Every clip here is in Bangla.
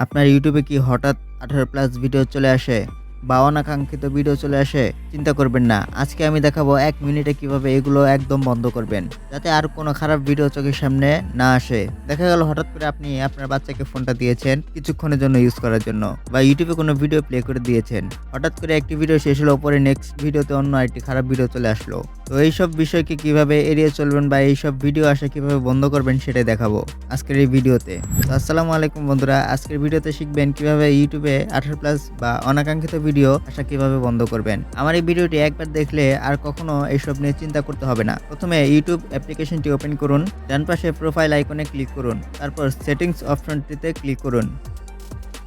আপনার ইউটিউবে কি হঠাৎ আঠারো প্লাস ভিডিও চলে আসে? বা অনাকাঙ্ক্ষিত ভিডিও চলে আসে। চিন্তা করবেন না, আজকে আমি দেখাবো এক মিনিটে কীভাবে এগুলো একদম বন্ধ করবেন, যাতে আর কোনো খারাপ ভিডিও চোখের সামনে না আসে। দেখা গেল হঠাৎ করে আপনি আপনার বাচ্চাকে ফোনটা দিয়েছেন কিছুক্ষণের জন্য ইউজ করার জন্য বা ইউটিউবে কোনো ভিডিও প্লে করে দিয়েছেন। হঠাৎ করে একটি ভিডিও শেষ হলো, পরে নেক্সট ভিডিওতে অন্য একটি খারাপ ভিডিও চলে আসলো। তো এইসব বিষয়কে কীভাবে এড়িয়ে চলবেন বা এইসব ভিডিও আসা কীভাবে বন্ধ করবেন সেটাই দেখাবো আজকের এই ভিডিওতে তো আসসালামু আলাইকুম বন্ধুরা, আজকের ভিডিওতে শিখবেন কীভাবে ইউটিউবে আঠারো প্লাস বা অনাকাঙ্ক্ষিত ভিডিও আসা কীভাবে বন্ধ করবেন? আমার এই ভিডিওটি একবার দেখলে আর কখনো এইসব নিয়ে চিন্তা করতে হবে না। প্রথমে ইউটিউব অ্যাপ্লিকেশনটি ওপেন করুন, ডান পাশে প্রোফাইল আইকনে ক্লিক করুন, তারপর সেটিংস অপশনটিতে ক্লিক করুন।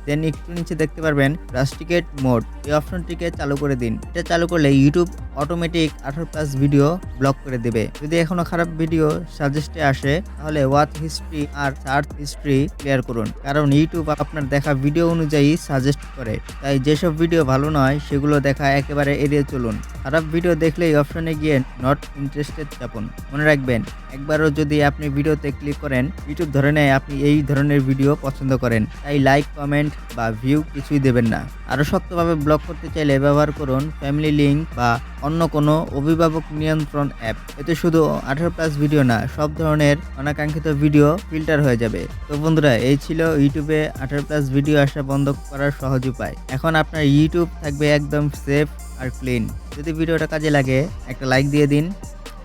দেন একটু নিচে দেখতে পারবেন রাস্টিকেট মোড এই অপশনটিকে চালু করে দিন। এটা চালু করলে ইউটিউব অটোমেটিক আঠারো প্লাস ভিডিও ব্লক করে দেবে। যদি এখনও খারাপ ভিডিও সাজেস্টে আসে, তাহলে ওয়াচ হিস্ট্রি আর সার্চ হিস্ট্রি ক্লিয়ার করুন। কারণ ইউটিউব আপনার দেখা ভিডিও অনুযায়ী সাজেস্ট করে। তাই যেসব ভিডিও ভালো নয়, সেগুলো দেখা একেবারে এড়িয়ে চলুন। খারাপ ভিডিও দেখলে এই অপশনে গিয়ে নট ইন্টারেস্টেড চাপুন। মনে রাখবেন, একবারও যদি আপনি ভিডিওতে ক্লিক করেন ইউটিউব ধরে নেয় আপনি এই ধরনের ভিডিও পছন্দ করেন। তাই লাইক কমেন্ট বা ভিউ কিছুই দেবেন না। আরও শক্তভাবে ব্লক করতে চাইলে ব্যবহার করুন ফ্যামিলি লিঙ্ক বা অন্য কোনো অভিভাবক নিয়ন্ত্রণ অ্যাপ। এতে শুধু আঠারো প্লাস ভিডিও না, সব ধরনের অনাকাঙ্ক্ষিত ভিডিও ফিল্টার হয়ে যাবে। তো বন্ধুরা, এই ছিল ইউটিউবে আঠারো প্লাস ভিডিও আসা বন্ধ করার সহজ উপায়। এখন আপনার ইউটিউব থাকবে একদম সেফ আর ক্লিন। যদি ভিডিওটা কাজে লাগে, একটা লাইক দিয়ে দিন,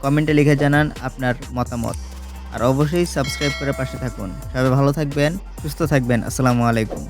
কমেন্টে লিখে জানান আপনার মতামত। আর অবশ্যই সাবস্ক্রাইব করে পাশে থাকুন। সবাই ভালো থাকবেন, সুস্থ থাকবেন। আসসালামু আলাইকুম।